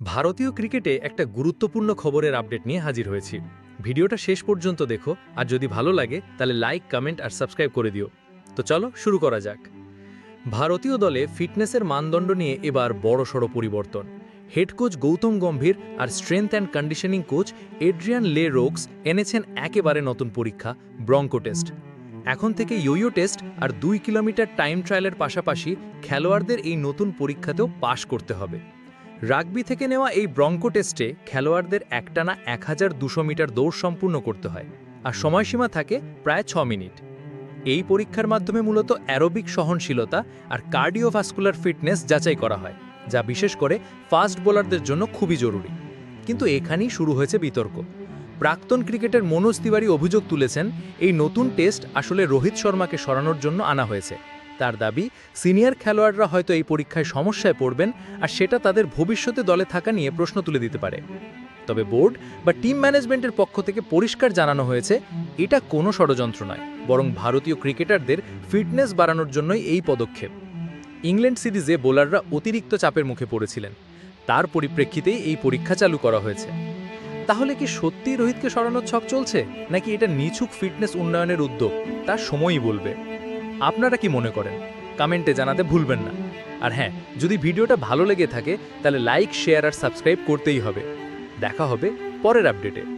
ভারতীয় ক্রিকেটে একটা গুরুত্বপূর্ণ খবরের আপডেট নিয়ে হাজির হয়েছি। ভিডিওটা শেষ পর্যন্ত দেখো, আর যদি ভালো লাগে, তাহলে লাইক, কমেন্ট আর সাবস্ক্রাইব করে দিও। তো চলো, শুরু করা যাক। ভারতীয় দলে ফিটনেসের মানদণ্ড নিয়ে এবার বড়সড় পরিবর্তন। Head coach Gautam Gambhir R strength and conditioning coach Adrian Le Roux এনেছেন একেবারে নতুন পরীক্ষা, ব্রঙ্কো টেস্ট। এখন থেকে ইয়োয়ো টেস্ট আর দুই কিলোমিটার টাইম ট্রায়ালের পাশাপাশি খেলোয়াড়দের এই নতুন পরীক্ষাতেও পাশ করতে হবে। রাগবি থেকে নেওয়া এই ব্রঙ্কো টেস্টে খেলোয়াড়দের একটানা এক হাজার দুশো মিটার দৌড় সম্পূর্ণ করতে হয় আর সময়সীমা থাকে প্রায় ছ মিনিট। এই পরীক্ষার মাধ্যমে মূলত অ্যারোবিক সহনশীলতা আর কার্ডিওভাস্কুলার ফিটনেস যাচাই করা হয়, যা বিশেষ করে ফাস্ট বোলারদের জন্য খুবই জরুরি। কিন্তু এখানেই শুরু হয়েছে বিতর্ক। প্রাক্তন ক্রিকেটের মনোজ তিওয়ারি অভিযোগ তুলেছেন, এই নতুন টেস্ট আসলে রোহিত শর্মাকে সরানোর জন্য আনা হয়েছে। তার দাবি, সিনিয়র খেলোয়াড়রা হয়তো এই পরীক্ষায় সমস্যায় পড়বেন আর সেটা তাদের ভবিষ্যতে দলে থাকা নিয়ে প্রশ্ন তুলে দিতে পারে। তবে বোর্ড বা টিম ম্যানেজমেন্টের পক্ষ থেকে পরিষ্কার জানানো হয়েছে, এটা কোনো ষড়যন্ত্র নয়, বরং ভারতীয় ক্রিকেটারদের ফিটনেস বাড়ানোর জন্যই এই পদক্ষেপ। ইংল্যান্ড সিরিজে বোলাররা অতিরিক্ত চাপের মুখে পড়েছিলেন, তার পরিপ্রেক্ষিতেই এই পরীক্ষা চালু করা হয়েছে। তাহলে কি সত্যিই রোহিতকে সরানোর ছক চলছে, নাকি এটা নিছুক ফিটনেস উন্নয়নের উদ্যোগ, তা সময়ই বলবে। আপনারা কি মনে করেন? কমেন্টে জানাতে ভুলবেন না। আর হ্যাঁ যদি ভিডিওটা ভালো লেগে থাকে, তাহলে লাইক, শেয়ার আর সাবস্ক্রাইব করতেই হবে। দেখা হবে পরের আপডেটে।